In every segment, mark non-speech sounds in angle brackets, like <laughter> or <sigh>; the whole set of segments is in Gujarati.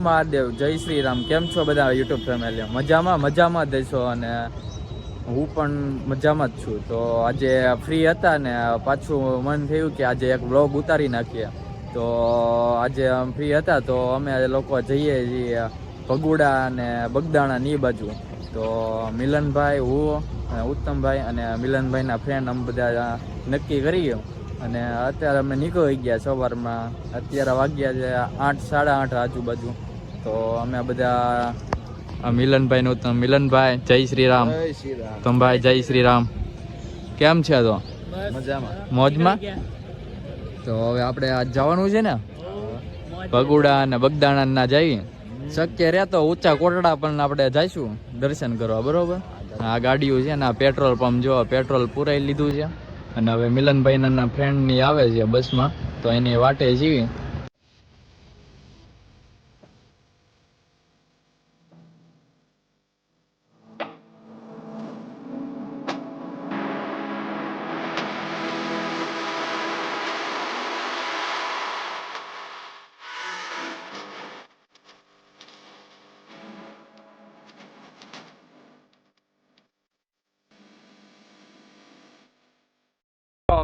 મહાદેવ, જય શ્રી રામ કેમ છો બધા યુટ્યુબ ફેમિલી મજામાં મજામાં દેશો અને હું પણ મજામાં જ છું. તો આજે ફ્રી હતા ને પાછું મન થયું કે આજે એક વ્લોગ ઉતારી નાખીએ. તો આજે ફ્રી હતા તો અમે લોકો જઈએ છીએ ભગુડા અને બગદાણા ની બાજુ. તો મિલનભાઈ, હું અને ઉત્તમભાઈ અને મિલનભાઈના ફ્રેન્ડ અમે બધા નક્કી કરીએ. અને અત્યારે અમે નીકળી ગયા સવારમાં. અત્યારે વાગ્યા છે આઠ, સાડા આઠ આજુબાજુ. તો અમે બધા મિલનભાઈ નું મિલનભાઈ જય શ્રી રામ તમભાઈ જય શ્રી રામ કેમ છે તો? મજામાં. મોજમાં? તો હવે આપણે આજ જવાનું છે ને? ભગુડા અને બગદાણા ના જઈએ શક્ય રહે તો ઊંચા કોટડા પણ આપણે જઈશું દર્શન કરવા બરોબર? આ ગાડીઓ છે ને આ પેટ્રોલ પંપ જો પેટ્રોલ પુરાઈ લીધું છે. અને હવે મિલનભાઈ ના ફ્રેન્ડની આવે છે બસમાં તો એની વાટે જીવી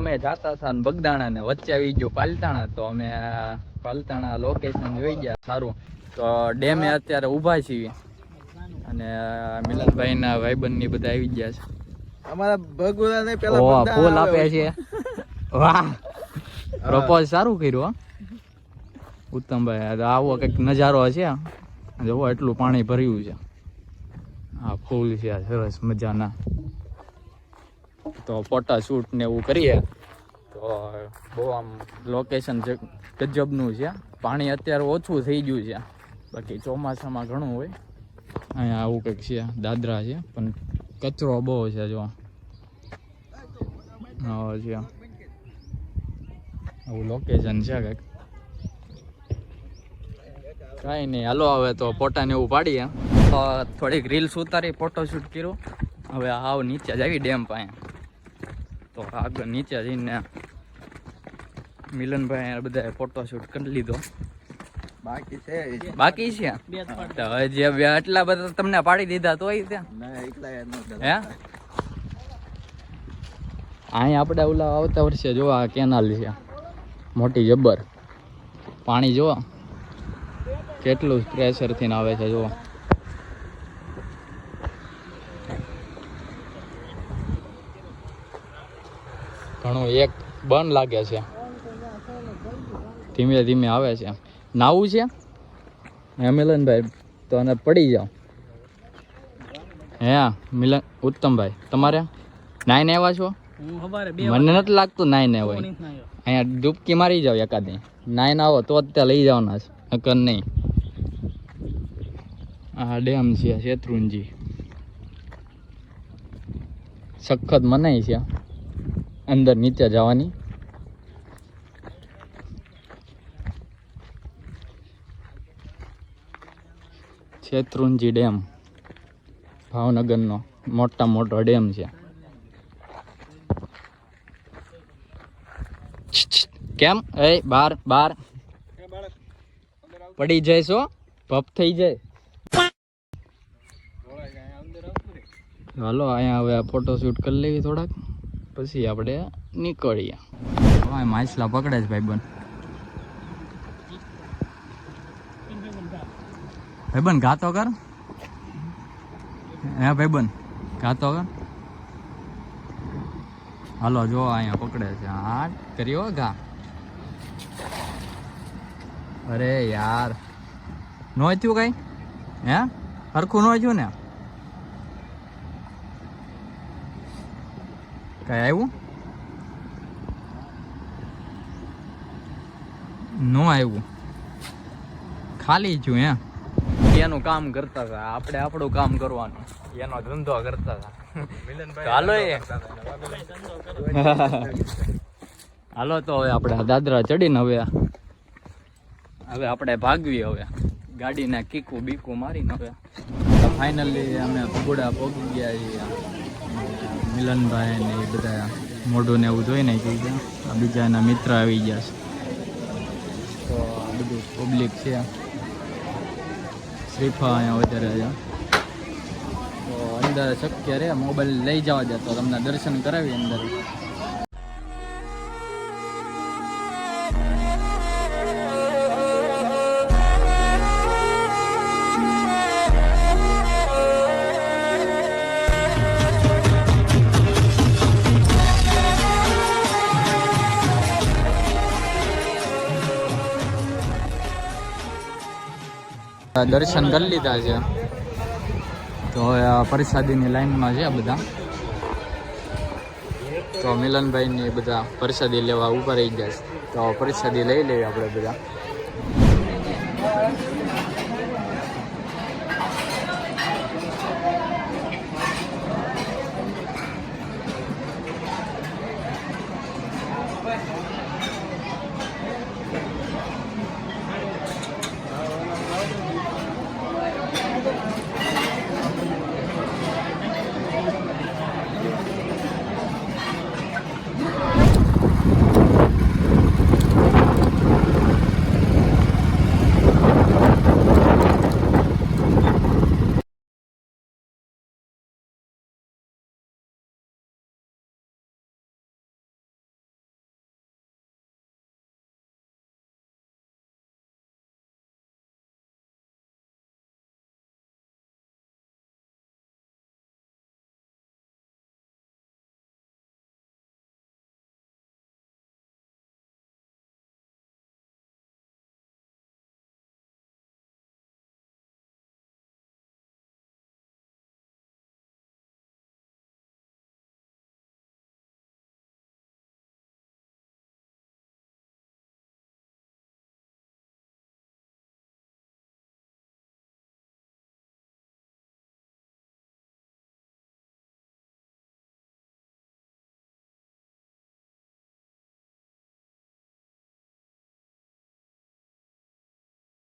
અમે જાતા હતા બગદાણા ને વચ્ચે આવી ગયો પાલતાણા તો અમે પાલતાણા લોકેશન જોઈ ગયા સારું. તો ડેમે અત્યારે ઊભા છીએ. અને મિલનભાઈ ના ભાઈબંધની બધા આવી ગયા છે. અમારા ભગવાન ને પેલા ફૂલ આપે છે. વાહ! પ્રપોઝ સારું કર્યું હો. ઉત્તમભાઈ આવો કંઈક નજારો છે જોવો એટલું પાણી ભર્યું છે. આ ફૂલ છે સરસ મજાના. તો ફોટા શૂટ ને એવું કરીએ. તો બહુ આમ લોકેશન ગજબનું છે. પાણી અત્યારે ઓછું થઈ ગયું છે. બાકી ચોમાસામાં ઘણું હોય. અહીંયા આવું કંઈક છે, દાદરા છે, પણ કચરો બહુ છે જો. છે. આવું લોકેશન છે કંઈક. કાંઈ નહીં, હાલો હવે તો ફોટા ને એવું પાડીએ. તો થોડીક રીલ્સ ઉતારી ફોટોશૂટ કર્યું. હવે આવ નીચે જ આવી ડેમ પાસે. તો આગળ નીચે જઈને મિલનભાઈ બધા ફોટોશૂટ કરી લીધો. બાકી છે બાકી છે? તો હવે જે બે આટલા બધા તમને પાડી દીધા તોય ત્યાં હે? અહીં આપણે ઓલા આવતા વર્ષે જો આ કેનાલ છે. મોટી જબ્બર પાણી જો કેટલું પ્રેશરથી આવે છે જો ઘણું એક બંધ લાગે છે. ધીમે ધીમે આવે છે. નાવું છે? હે મિલનભાઈ તો અને પડી જાઓ. હે મિલન ઉત્તમભાઈ તમારે? નાઈને આવ્યા છો? હું સવારે બે મને નથી લાગતું નાઈને હોય. અહીંયા ડૂબકી મારી જાવ એકાદી. નાઈને આવો તો જ ત્યાં લઈ જવાના છે. નકર નહીં. આ ડેમ છે શેત્રુંજી. સખત મનાઈ છે. અંદર નીચે જવાની. શેત્રુંજી ડેમ. ભાવનગરનો મોટા મોટો ડેમ છે. કેમ? એ બાર બાર. પડી જાય ભપ થઈ જાય. હાલો, અહીંયા હવે ફોટો શૂટ કરી લેવી થોડાક. પછી આપણે નીકળીએ. માછલા પકડે છે ભાઈબંધ. ભાઈબંધ ઘાતો કર. હે ભાઈબંધ ઘાતો કર. હાલો, જો અહીંયા પકડે છે. હા, કર્યો ઘા. અરે યાર. નો થયું કઈ? હે? હરખું નો થયું ને? કઈ આવ્યું? નો આવ્યું. ખાલી છું, હે? એનું કામ કરતા હતા. આપણે આપણું કામ કરવાનું. એનો ધંધો કરતા હતા. હાલો એ. <laughs> હાલો તો હવે આપણે દાદરા ચડીને હવે હવે આપણે ભાગવી હવે. ગાડીને કીકું બીકું મારીને હવે. ફાઇનલી અમે ભગોડા પહોંચી ગયા છીએ મિલનભાઈ ને એ બધા મોઢું ને એવું જોઈ નાખ્યું છે આ બીજા એના મિત્ર આવી ગયા છે. તો આ બધું પબ્લિક છે. શ્રીફળ અહીંયા વધારે છે તો અંદર શક્ય રે મોબાઈલ લઈ જવા દે તો તમને દર્શન કરાવી અંદર. દર્શન કરી લીધા છે. તો હવે પ્રસાદીની લાઈનમાં છે બધા. તો મિલનભાઈ ને બધા પ્રસાદી લેવા ઉપર રહી ગયા છે. તો પ્રસાદી લઈ લઈએ આપણે બધા.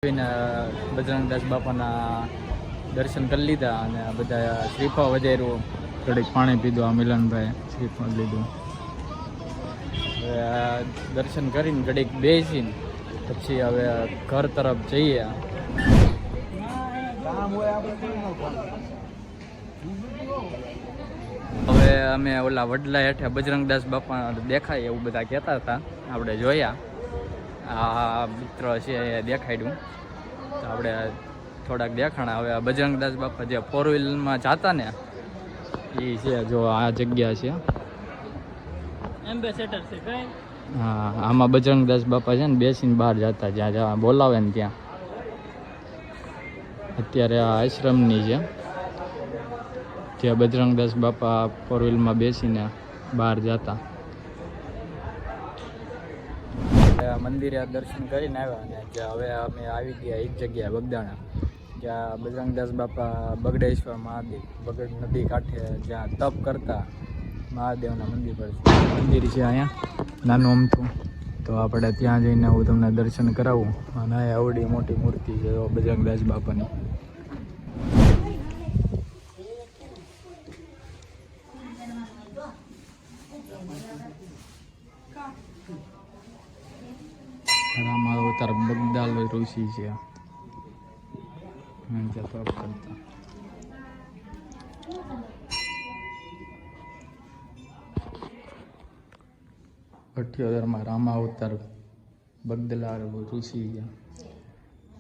બજરંગદાસ બાપાના દર્શન કરી લીધા અને બધા શ્રીફળ વધેરું ઘડીક પાણી પીધું આ મિલનભાઈ શ્રીફળ લીધું. દર્શન કરીને ઘડીક બેસીને પછી હવે ઘર તરફ જઈએ. હવે અમે ઓલા વડલા હેઠે બજરંગદાસ બાપા દેખાય એવું બધા કહેતા હતા. આપણે જોયા. આ મિત્ર છે એ દેખાડ્યું. તો આપણે થોડાક દેખાણા. હવે આ બજરંગદાસ બાપા જે ફોર વ્હીલમાં જતા ને એ છે જો આ જગ્યા છે. એમ્બેસેડર છે કઈ? હા આમાં બજરંગદાસ બાપા છે ને બેસીને બહાર જતા જ્યાં જ્યાં બોલાવે ને ત્યાં. અત્યારે આ આશ્રમની છે. ત્યાં બજરંગદાસ બાપા ફોર વ્હીલમાં બેસીને બહાર જતા. મંદિરે દર્શન કરીને આવ્યા અને જ્યાં હવે અમે આવી ગયા એક જગ્યાએ, બગદાણા, જ્યાં બજરંગદાસ બાપા બગડેશ્વર મહાદેવ, બગડ નદી કાંઠે જ્યાં તપ કરતા મહાદેવના મંદિર પર છે. મંદિર છે અહીંયા, નાનું અમથું. તો આપણે ત્યાં જઈને હું તમને દર્શન કરાવું. અને આ આવડી મોટી મૂર્તિ છે બજરંગદાસ બાપાની. અવતાર બગદાલ ઋષિ છે. કરતા. અઠ્યોતેરમાં રામા અવતાર બગદલા ઋષિ છે.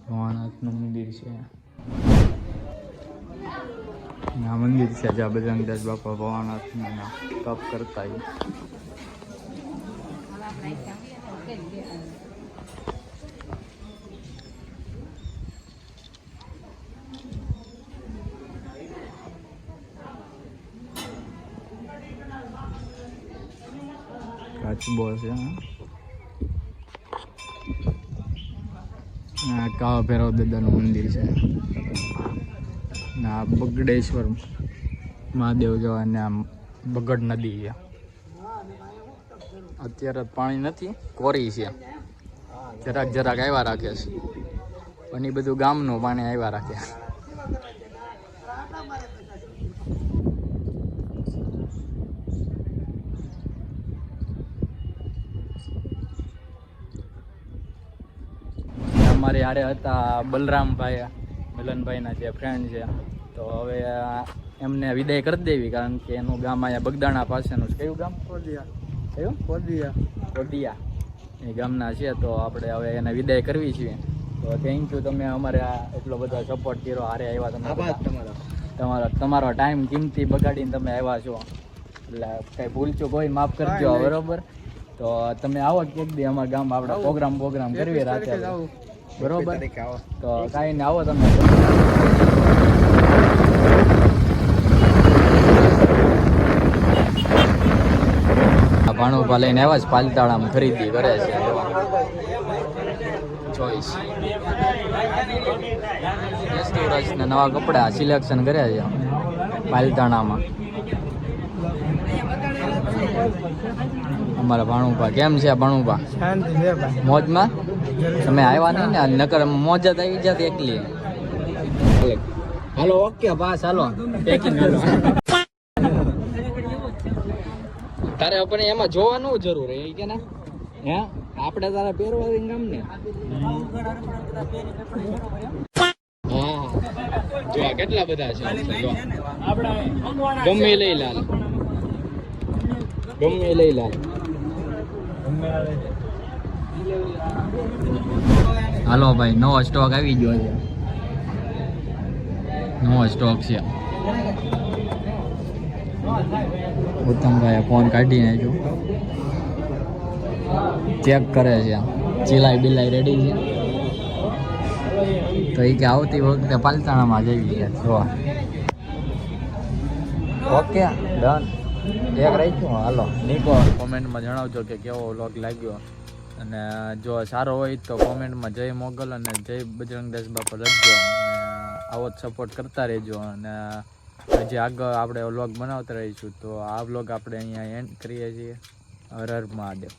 ભવાનાથનું મંદિર છે. આ મંદિર છે જ્યાં બજરંગદાસ બાપા ભવાનાથના તપ કરતા કાચબો છે હા. કાવા ભૈરવ દાદાનું મંદિર છે આ બગડેશ્વર મહાદેવ જેવા ને આમ બગડ નદી છે અત્યારે પાણી નથી કોરી છે જરાક જરાક આવ્યા રાખે છે. પણ એ બધું ગામનું પાણી આવ્યા રાખે. અમારે હારે હતા બલરામભાઈ મિલનભાઈના જે ફ્રેન્ડ છે. તો હવે એમને વિદાય કરી દેવી કારણ કે એનું ગામ અહીંયા બગદાણા પાસેનું છે. કયું ગામ? કયું? કોડિયા કોડિયા એ ગામના છે તો આપણે હવે એને વિદાય કરવી છીએ તો થેન્ક યુ તમે અમારે આ એટલો બધો સપોર્ટ કર્યો હારે આવ્યા તમે તમારો. તમારો તમારો ટાઈમ કિંમતી બગાડીને તમે આવ્યા છો. એટલે કઈ ભૂલ ચૂક હોય માફ કરજો બરોબર? તો તમે આવો કેક દી અમારા ગામ આપણે પ્રોગ્રામ પ્રોગ્રામ કરવી રાતે આપણે. બરોબર. તો કાંઈ ને આવો તમે. આ ભાણુભા લઈને આવ્યા છે પાલતાળામાં ખરીદી કરે છે. ચોઈસ ને નવા કપડા સિલેક્શન કર્યા છે પાલતાણામાં. અમારા ભાણુભા કેમ છે ભાણુભા? શાંતિ છે ભાઈ. મોજમાં? તમે આવ્યા નહીં ને નકર મોજ જ આવી જાત એકલી. હાલો ઓકે બસ હાલો. પેકિંગ હાલો. તારે આપણે એમાં જોવાનું જરૂર એ કે ના? હે? આપણે તારા પહેરવા ગમ ને? હા. જો આ કેટલા બધા છે. ગમે લઈ લાલ ગમે લઈ લાલ હાલો ભાઈ, નવો સ્ટોક આવી ગયો છે. નવો સ્ટોક છે. ઉત્તમભાઈ ફોન કાઢી નાખ્યો ચેક કરે છે. ચિલાઈ બિલાઈ રેડી છે. તો એ કે આવતી વખતે પાલતાણામાં જઈ ગયા. જોવા ઓકે ડન એક રાખ્યું. હાલો નીકો કોમેન્ટમાં જણાવજો કે કેવો વ્લોગ લાગ્યો. અને જો સારો હોય તો કોમેન્ટમાં જય મોગલ અને જય બજરંગદાસ બાપા લખજો અને આવો જ સપોર્ટ કરતા રહેજો અને હજી આગળ આપણે વ્લોગ બનાવતા રહીશું તો આ વ્લોગ આપણે અહીંયા એન્ડ કરીએ છીએ. હર હર મહાદેવ.